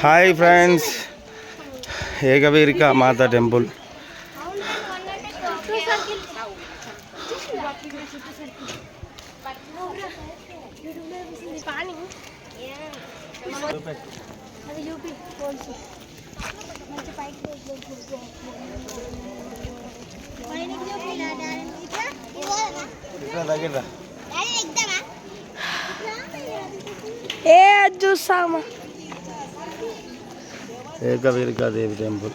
Hi friends Ekavirika మాత temple. ఏ చూస్తామా poles మంచి పైకి పైనకి చూపిలా డాడీ ఇట్లా ఇవ్వాలనా డాడీ ఎగ్దామా ఏ అది చూస్తామా ఏకవీరికాదేవి టెంపుల్.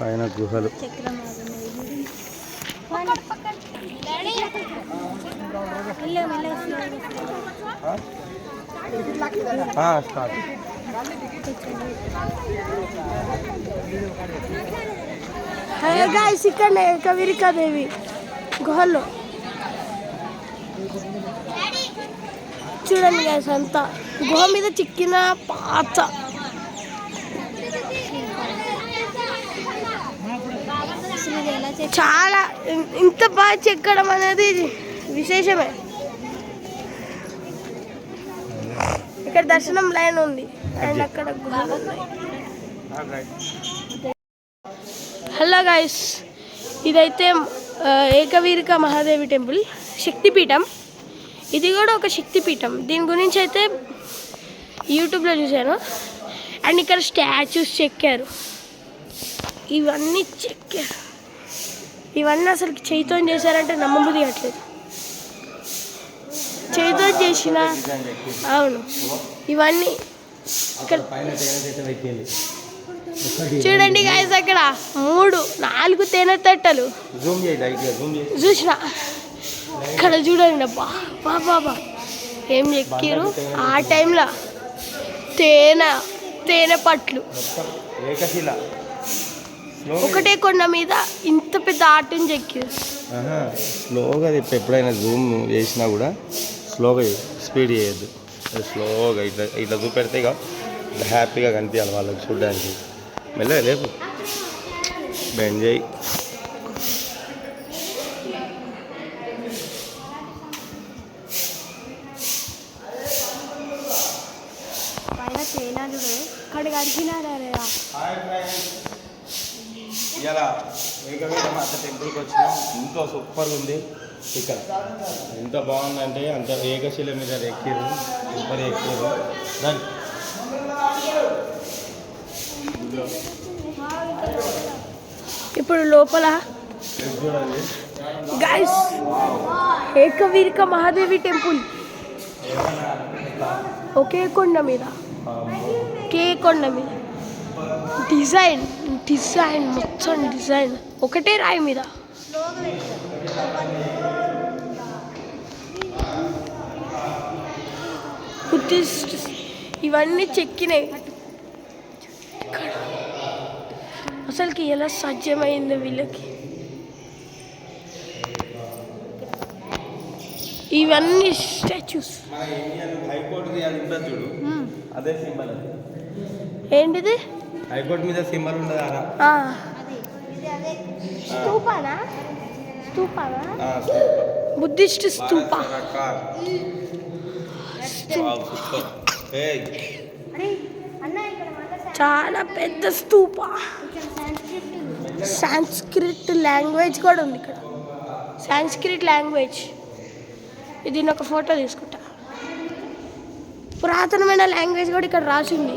పైన గుహలు. స్టార్ట్. హలో గాయస్ ఇక్కడ కవిరికా దేవి గుహల్లో చూడండి గాయస్ అంతా. గుహ మీద చిక్కిన పాత చాలా ఇంత బాగా చెక్కడం అనేది విశేషమే. ఇక్కడ దర్శనం లైన్ ఉంది. అండ్ అక్కడ హలో గాయస్. ఇదైతే ఏకవీరిక మహాదేవి టెంపుల్ శక్తిపీఠం. ఇది కూడా ఒక శక్తిపీఠం. దీని గురించి అయితే యూట్యూబ్లో చూశాను. అండ్ ఇక్కడ స్టాచ్యూస్ చెక్కారు. ఇవన్నీ చెక్కారు. ఇవన్నీ అసలు చేయితో చేశారంటే నమ్మబుద్ధి అట్లేదు చేయితో చేసిన అవును. ఇవన్నీ ఇక్కడ చూడండి గాయస్ అక్కడ మూడు నాలుగు తేనె తట్టలు. చూసిన? ఇక్కడ చూడండి అబ్బా బాబా ఏం ఎక్కిరు ఆ టైంలో తేనె తేనె పట్లు. ఏకశిల. ఒకటే కొండ మీద ఇంత పెద్ద ఆటని చెక్కిరు? స్లోగా తిప్పి ఎప్పుడైనా జూమ్ చేసినా కూడా స్లోగా. స్పీడ్ చేయొద్దు. స్లోగా ఇట్లా ఇట్లా చూపెడితే ఇక హ్యాపీగా కనిపించాలి వాళ్ళకి చూడడానికి. మెల్లగా లేపు. బెండ్ చేయి పైన చైనా చూడు అక్కడ కడిగినారా ఇలా ఏకవీర మాత టెంపుల్కి వచ్చినాం. ఎంతో సూపర్గా ఉంది. ఇక్కడ ఎంత బాగుందంటే అంత ఏకశిల మీద ఎక్కిరు సూపర్ ఎక్కిరు రండి. ఇప్పుడు లోపల చూడండి. ఏకవీరిక మహాదేవి టెంపుల్. ఒకే కొండ మీద. ఒకే కొండ మీద డిజైన్ డిజైన్ మొత్తం డిజైన్. ఒకటే రాయి మీద. ఇవన్నీ చెక్కినాయి. అసలుకి ఎలా సాధ్యమైంది వీళ్ళకి? ఇవన్నీ స్టాచ్యూస్. అది సింబల్ ఏంటిది? హైకోర్టు మీద సింబల్ ఉండదు అరా ఆ, ఇది అదే స్తూపానా? స్తూపానా ఆ, సూపర్. బుద్ధిస్ట్ స్తూప. చాలా పెద్ద స్తూప. సాంస్క్రిట్ సాంస్క్రిట్ లాంగ్వేజ్ కూడా ఉంది ఇక్కడ. సాంస్క్రిట్ లాంగ్వేజ్. ఇది నేను ఒక ఫోటో తీసుకుంటా. పురాతనమైన లాంగ్వేజ్ కూడా ఇక్కడ రాసింది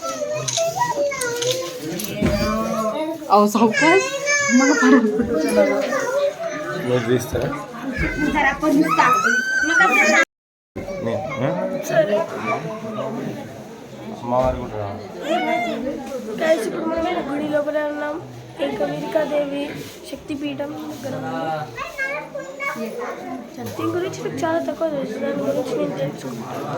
హౌస్ ఆఫ్ కోర్స్ మగ పని మీరు గుడి లోపల ఉన్నాం. ఇంకా మిరికాదేవి శక్తిపీఠం దగ్గర దీని గురించి నాకు చాలా తక్కువ తెలుసు. దాని గురించి నేను తెలుసుకుంటాను.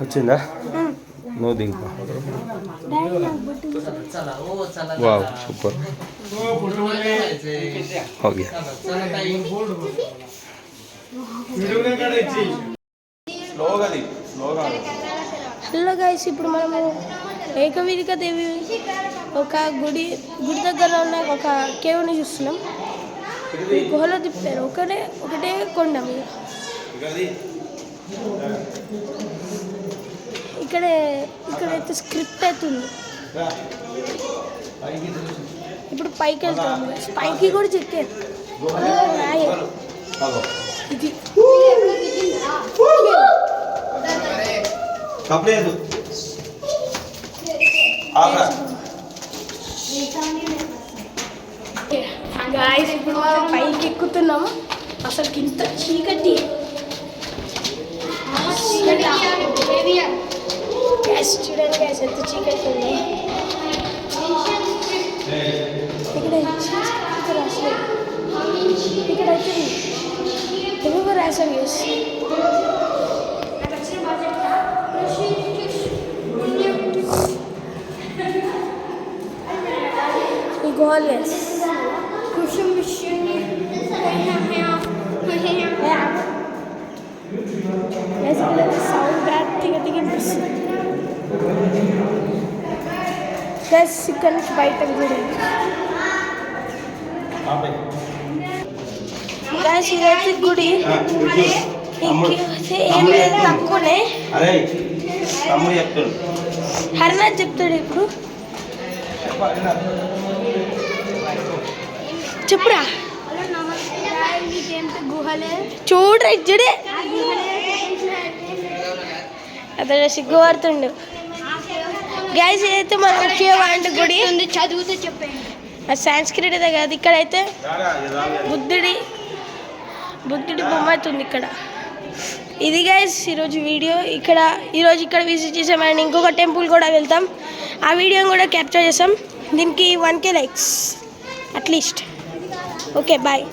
వచ్చిందా నువ్వు దిగుపా wow super okay hello guys ఇప్పుడు మనము ఏకవీరిక దేవి ఒక గుడి గుడి దగ్గర ఉన్న ఒక కేవ్ని చూస్తున్నాం. గుహలో తిప్పారు. ఒకటే ఒకటే కొండ మీద. ఇక్కడ ఇక్కడైతే స్క్రిప్ట్ అవుతుంది ఇప్పుడు పైకి వెళ్తాం. పైకి కూడా చెక్కారు. ఇది. గాయస్ ఇప్పుడు పైకి ఎక్కుతున్నాము. అసలు ఇంత చీకటి. గ్యాస్ చూడండి గ్యాస్ ఎంత చీకటి ఉంది ఇక్కడ ఇక్కడ రాసలేదు ఇక్కడ అయితే తెలుగు రాశారు గ్యాస్ ఈ గోల్ గ్యాస్ సౌండ్ గట్టిగా వినిపిస్తుంది ప్లస్ ఇక్కడ నుంచి బయటకు చూడండి గ్యాస్ ఇదైతే గుడి ఏం లేదు తక్కువనే హరినాథ్ చెప్తాడు ఇప్పుడు. చెప్పురా. గుహలే. చూడరా ఇచ్చుడే. అతను సిగ్గు పడుతుండు గ్యాస్ ఏదైతే మన ముఖ్య వాంటి గుడి. చదివితే చెప్పండి అది సాంస్క్రిట్ అదే కాదు ఇక్కడైతే బుద్ధుడి బుద్ధుడి బొమ్మ అవుతుంది ఇక్కడ. ఇది గైస్ ఈరోజు వీడియో. ఇక్కడ ఈరోజు ఇక్కడ విజిట్ చేసాం అండ్ ఇంకొక టెంపుల్ కూడా వెళ్తాం. ఆ వీడియోని కూడా క్యాప్చర్ చేసాం. దీనికి one K likes at least okay bye